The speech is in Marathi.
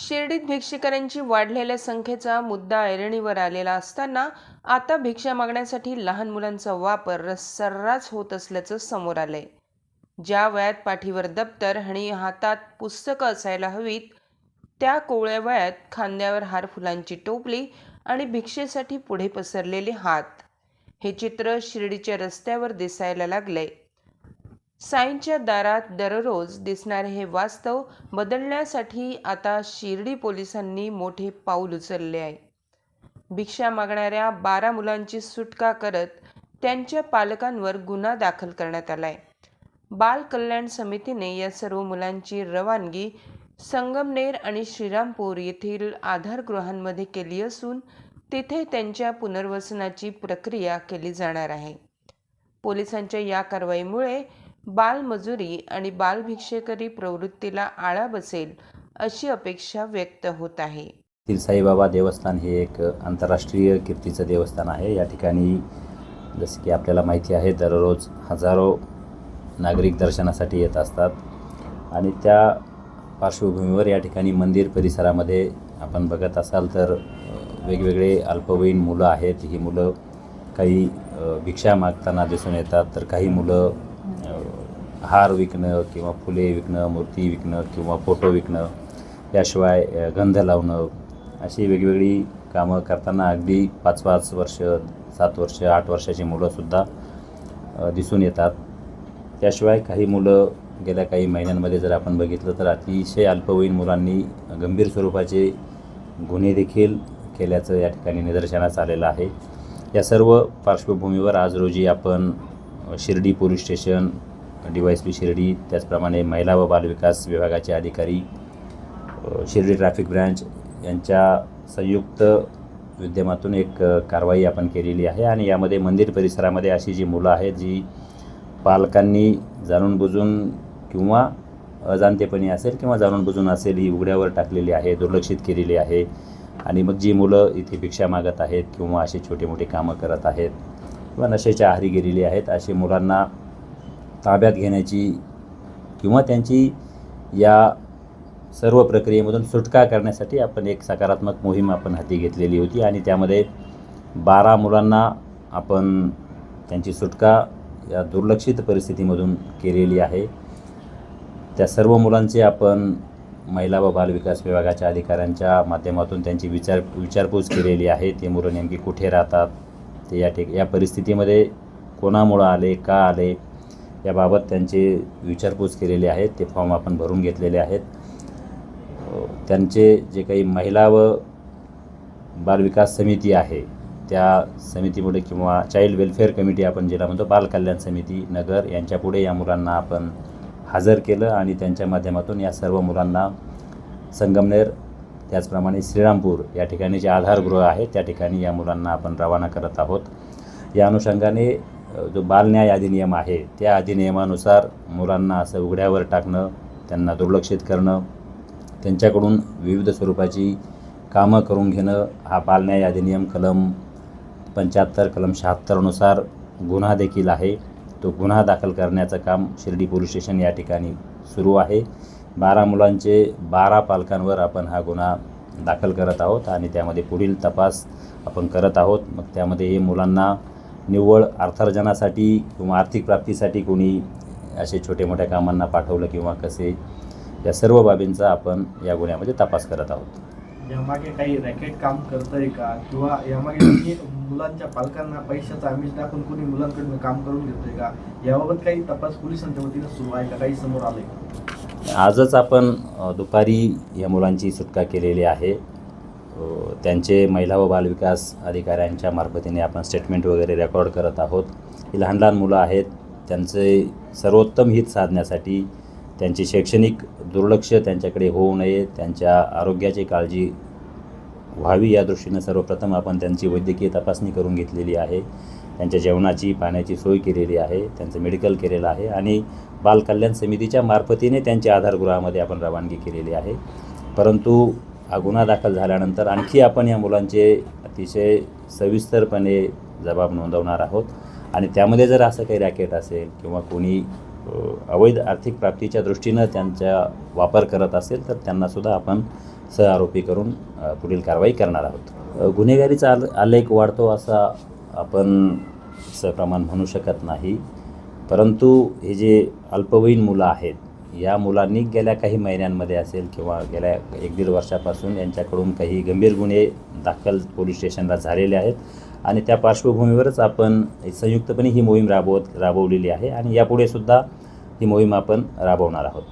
शिर्डीत भिक्षुकांची वाढलेल्या संख्येचा मुद्दा ऐरणीवर आलेला असताना आता भिक्षा मागण्यासाठी लहान मुलांचा वापर सर्रास होत असल्याचं समोर आलंय. ज्या वयात पाठीवर दप्तर आणि हातात पुस्तकं असायला हवीत त्या कोवळ्या वयात खांद्यावर हार फुलांची टोपली आणि भिक्षेसाठी पुढे पसरलेले हात. हे चित्र शिर्डीच्या रस्त्यावर दिसायला लागलंय. साईंच्या दारात दररोज दिसणारे हे वास्तव बदलण्यासाठी आता शिर्डी पोलिसांनी मोठे पाऊल उचलले आहे. भिक्षा मागणाऱ्या बारा मुलांची सुटका करत त्यांच्या पालकांवर गुन्हा दाखल करण्यात आलाय. बाल कल्याण समितीने या सर्व मुलांची रवानगी संगमनेर आणि श्रीरामपूर येथील आधारगृहांमध्ये केली असून तिथे त्यांच्या पुनर्वसनाची प्रक्रिया केली जाणार आहे. पोलिसांच्या या कारवाईमुळे बालमजुरी आणि बालभिक्षेकरी प्रवृत्तीला आळा बसेल अशी अपेक्षा व्यक्त होत आहे. साईबाबा देवस्थान हे एक आंतरराष्ट्रीय कीर्तीचं देवस्थान आहे. या ठिकाणी जसं की आपल्याला माहिती आहे दररोज हजारो नागरिक दर्शनासाठी येत असतात. आणि त्या पार्श्वभूमीवर या ठिकाणी मंदिर परिसरामध्ये आपण बघत असाल तर वेगवेगळे अल्पवयीन मुलं आहेत. ही मुलं काही भिक्षा मागताना दिसून येतात. तर काही मुलं हार विकणं किंवा फुले विकणं मूर्ती विकणं किंवा फोटो विकणं याशिवाय गंध लावणं अशी वेगवेगळी कामं करताना अगदी पाच पाच वर्ष सात वर्ष आठ वर्षाची मुलंसुद्धा दिसून येतात. त्याशिवाय काही मुलं गेल्या काही महिन्यांमध्ये जर आपण बघितलं तर अतिशय अल्पवयीन मुलांनी गंभीर स्वरूपाचे गुन्हे देखील केल्याचं या ठिकाणी निदर्शनास आलेलं आहे. या सर्व पार्श्वभूमीवर आज रोजी आपण Shirdi police station D Y S P Shirdi त्याचप्रमाणे महिला व बालविकास विभागाचे अधिकारी शिर्डी ट्रॅफिक ब्रँच यांच्या संयुक्त विद्यमातून एक कारवाई आपण केलेली आहे आणि यामध्ये मंदिर परिसरामध्ये अशी जी मुलं आहेत जी पालकांनी जाणून बुजून किंवा अजाणतेपणी असेल किंवा जाणून बुजून असेल ही उघड्यावर टाकलेली आहे दुर्लक्षित केलेली आहे आणि मग जी मुलं इथे भिक्षा मागत आहेत किंवा असे छोटे मोठे कामं करत आहेत किंवा नशेच्या आहारी गेलेली आहेत अशी मुलांना ताब्यात घेण्याची किंवा त्यांची या सर्व प्रक्रियेमधून सुटका करण्यासाठी आपण एक सकारात्मक मोहीम आपण हाती घेतलेली होती आणि त्यामध्ये बारा मुलांना आपण त्यांची सुटका या दुर्लक्षित परिस्थितीमधून केलेली आहे. त्या सर्व मुलांचे आपण महिला व बालविकास विभागाच्या अधिकाऱ्यांच्या माध्यमातून त्यांची विचार विचारपूस केलेली आहे. ते मुलं नेमकी कुठे राहतात? ते या ठिक या परिस्थितीमध्ये कोणामुळं आले का आले? याबाबत त्यांचे विचारपूस केलेले आहेत ते फॉर्म आपण भरून घेतलेले आहेत. त्यांचे जे काही महिला व बालविकास समिती आहे त्या समितीपुढे किंवा चाइल्ड वेलफेअर कमिटी आपण जिला म्हणतो बालकल्याण समिती नगर यांच्यापुढे या मुलांना आपण हजर केलं आणि त्यांच्या माध्यमातून या सर्व मुलांना संगमनेर त्याचप्रमाणे श्रीरामपूर या ठिकाणी जे आधारगृह आहे. त्या ठिकाणी या मुलांना आपण रवाना करत आहोत. या अनुषंगाने जो बालन्याय अधिनियम आहे त्या अधिनियमानुसार मुलांना असं उघड्यावर टाकणं त्यांना दुर्लक्षित करणं त्यांच्याकडून विविध स्वरूपाची कामं करून घेणं हा बालन्याय अधिनियम कलम पंच्याहत्तर कलम शहात्तरनुसार गुन्हा देखील आहे. तो गुन्हा दाखल करण्याचं काम शिर्डी पोलीस स्टेशन या ठिकाणी सुरू आहे. बारा मुलांचे बारा पालकांवर आपण हा गुन्हा दाखल करत आहोत आणि त्यामध्ये पुढील तपास आपण करत आहोत. मग त्यामध्ये हे मुलांना निव्वळ अर्थार्जनासाठी किंवा आर्थिक प्राप्तीसाठी कोणी असे छोटे मोठ्या कामांना पाठवलं किंवा कसे या सर्व बाबींचा आपण या गुन्ह्यामध्ये तपास करत आहोत. यामागे काही रॅकेट काम करतंय का? किंवा यामागे मुलांच्या पालकांना पैशाचं आमिष दाखवून कोणी मुलांकडनं काम करून घेतोय का? याबाबत काही तपास पोलिसांच्या वतीनं सुरू आहे का? काही समोर आलंय आजच आपण दुपारी या मुलांची सुटका केलेली आहे. त्यांचे महिला व बालविकास अधिकाऱ्यांच्या मार्फतीने आपण स्टेटमेंट वगैरे रेकॉर्ड करत आहोत. ही लहान लहान मुलं आहेत. त्यांचे सर्वोत्तम हित साधण्यासाठी त्यांची शैक्षणिक दुर्लक्ष त्यांच्याकडे होऊ नये. त्यांच्या आरोग्याची काळजी व्हावी या दृष्टीनं सर्वप्रथम आपण त्यांची वैद्यकीय तपासणी करून घेतलेली आहे. त्यांच्या जेवणाची पाण्याची सोय केलेली आहे. त्यांचं मेडिकल केलेलं आहे आणि बाल कल्याण समितीच्या मार्फतीने त्यांच्या आधारगृहामध्ये आपण रवानगी केलेली आहे. परंतु हा गुन्हा दाखल झाल्यानंतर आणखी आपण या मुलांचे अतिशय सविस्तरपणे जबाब नोंदवणार आहोत. आणि त्यामध्ये जर असं काही रॅकेट असेल किंवा कोणी अवैध आर्थिक प्राप्तीच्या दृष्टीनं त्यांचा वापर करत असेल तर त्यांनासुद्धा आपण सहआरोपी करून पुढील कारवाई करणार आहोत. गुन्हेगारीचा आल आलेख वाढतो असा आपण सप्रमाण म्हणू शकत नाही. परंतु हे जे अल्पवयीन मुलं आहेत या मुलांनी गेल्या काही महिन्यांमध्ये असेल किंवा गेल्या एक दीड वर्षापासून यांच्याकडून काही गंभीर गुन्हे दाखल पोलीस स्टेशनला झालेले आहेत. आणि त्या पार्श्वभूमीवरच आपण संयुक्तपणे ही मोहीम राबवत राबवलेली आहे आणि यापुढे सुद्धा ही मोहीम आपण राबवणार आहोत.